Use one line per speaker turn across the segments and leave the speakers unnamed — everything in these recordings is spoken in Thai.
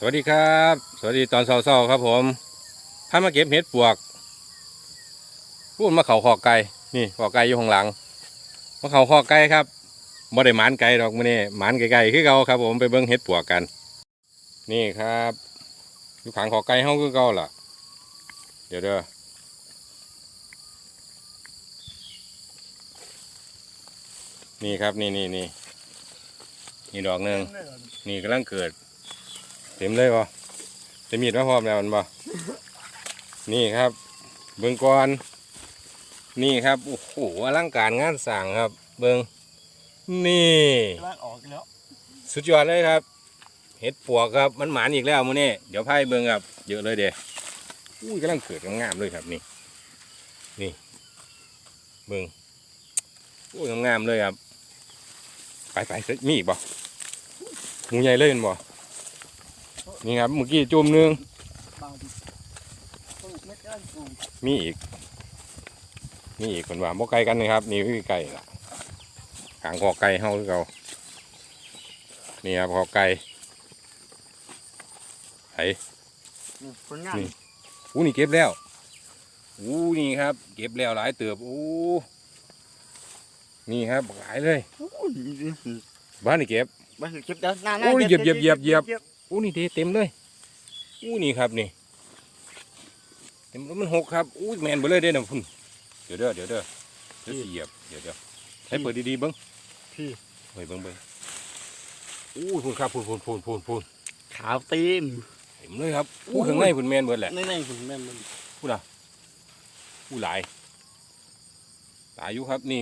สวัสดีครับ สวัสดีตอนเช้าๆครับผมพามาเก็บเห็ดปวกพูดมาเขาคอไก่นี่คอไก่อยู่ข้างหลังมาเขาคอไก่ครับบ่ได้หมานไก่ดอกมื้อนี้หมานไก่ๆคือเก่าครับ ผมไปเบิ่งเห็ดปวกกัน นี่ครับอยู่ขางคอไก่เฮาคือเก่าล่ะ เดี๋ยวเด้อนี่ครับนี่นี่นี่นี่ดอกหนึ่งนี่กำลังเกิด เต็มเลยบ่เต็มมีดมาพร้อมแล้วมันบ่นี่ครับ เบิ่งก่อนนี่ครับโอ้โหอลังการงานสร้างครับ เบิ่งนี่
กำลังออกแล้ว
สุดยอดเลยครับ เห็ดปวกครับมันหมานอีกแล้วมื้อนี้เดี๋ยวพายเบิ่งครับเยอะเลยเด้อุ้ยกำลังเกิดงามๆเลยครับนี่ นี่ เบิ่งอุ้ยงามๆเลยครับ ไปไปๆเสร็จมีอีกบ่หมูใหญ่เลยเห็นบ่ นี่ครับเมื่อกี้จุ่มหนึง
บางปลูกเม็ดกำลังปลูก
มีอีก มีอีกคนว่าบ่ไกลกันนะครับ นี่คือไก่ละหางคอไก่เฮาคือเก่านี่ครับคอไก่ไห้
นี่ผลงาน
นี่อู้นี่เก็บแล้วอู้นี่ครับ เก็บแล้วหลายเติบอู้นี่ครับหลายเลย
โอ้ย
บ้านนี่เก็บ
มาเก็บเดี๋ยวหน้าหน้า
โอ้ยเหยียบเหยียบเหยียบเหยียบ
ก็บ
อู้นี่เต็มเต็มเลยอู้นี่ครับนี่เต็มมันหกครับอู้แมนไปเลยเด้อนะพุ่นเดี๋ยวเด้อเดี๋ยวเด้อเดี๋ยวสิเหยียบเดี๋ยวเดี๋ยวให้เปิดดีๆเบิ้ง
พี่
เฮ้ยเบิ้งเบิ้งอู้พุ่นครับพุ่นพุ่นพุ่นพุ่นพุ่น
ขาวตีม
เต็มเลยครับอู้ข้างในพุ่นแมนเบิดแหละ
ในในผมแม่นมัน
อู้หลายหลายอยู่ครับนี่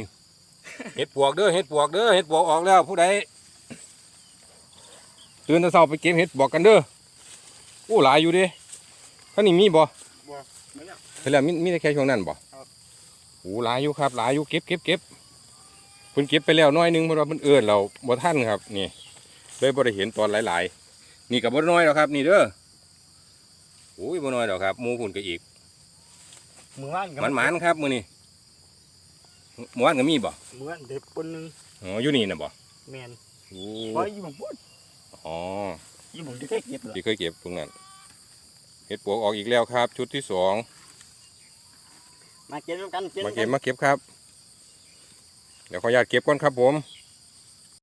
เห็ดปวกเด้อเห็ดปวกเด้อเห็ดปวกออกแล้วผู้ใด ตื่นแต่เช้าไปเก็บเห็ดปวกกันเด้ออู้หลายอยู่เด้ท่านนี่มีบ่
ไม่อยาก
เห็นแล้วมีมีแต่แค่ช่วงนั้นบ่
ครับ
โอ้หลายอยู่ครับหลายอยู่เก็บเก็บเก็บเพิ่นเก็บไปแล้วน้อยหนึงเพราะว่าเพิ่นเอื้อนเราบ่ทันครับนี่เลยบ่ได้เห็นตอนหลาย ๆ นี่ก็บ่น้อยหรอกครับ นี่เด้อโอ้ยบ่น้อยดอกครับหมูพุ่นก็อีก
มือว่าน
มันหมานครับมื้อนี้หมู่บ้านก็มีบ่
มือว่านเด็กคนหนึง
อ๋ออยู่นี่น่ะบ่
แมน
โอ้
ไว้อยู่ผมพูด
อ๋อ
อยู่ผมที่แค่เก็บเหรอ
ที่เคยเก็บตรงนั้นเห็ดปวกออกอีกแล้วครับ ชุดที่สอง
มาเก็บด้วยกัน
มา
ด้ว
เก็
ย
บ
น
มาเก็บครับ เดี๋ยวขออนุญาตเก็บก่อนครับผม